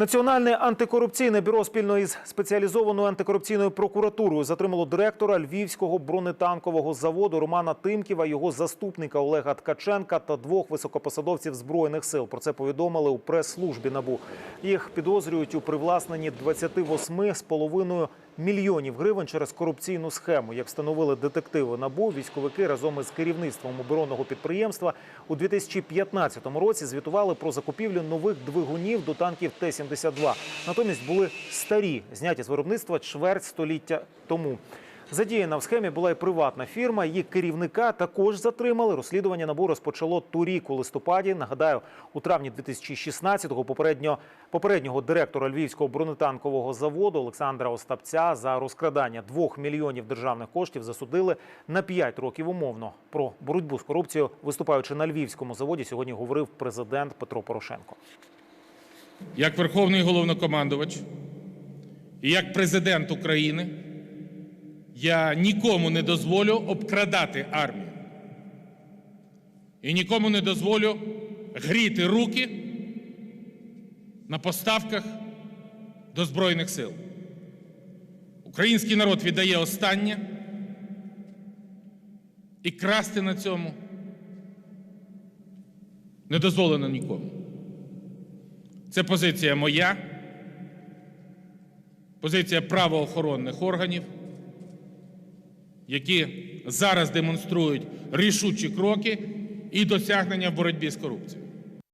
Національне антикорупційне бюро спільно із спеціалізованою антикорупційною прокуратурою затримало директора львівського бронетанкового заводу Романа Тимківа, його заступника Олега Ткаченка та двох високопосадовців збройних сил. Про це повідомили у прес-службі набу. Їх підозрюють у привласненні 28,5 мільйонів гривень через корупційну схему. Як встановили детективи набу, військовики разом із керівництвом оборонного підприємства у 2015 році звітували про закупівлю нових двигунів до танків Т-72. Натомість були старі, зняті з виробництва чверть століття тому. Задіяна в схемі була і приватна фірма. Її керівника також затримали. Розслідування набу розпочало торік у листопаді. Нагадаю, у травні 2016-го попередньо попереднього директора львівського бронетанкового заводу Олександра Остапця за розкрадання двох мільйонів державних коштів засудили на 5 років умовно. Про боротьбу з корупцією, виступаючи на львівському заводі, сьогодні говорив президент Петро Порошенко. як Верховний головнокомандувач і як президент України я нікому не дозволю обкрадати армію. І нікому не дозволю гріти руки на поставках до Збройних сил. Український народ віддає останнє і красти на цьому не дозволено нікому. Це позиція моя, позиція правоохоронних органів, які зараз демонструють рішучі кроки і досягнення в боротьбі з корупцією.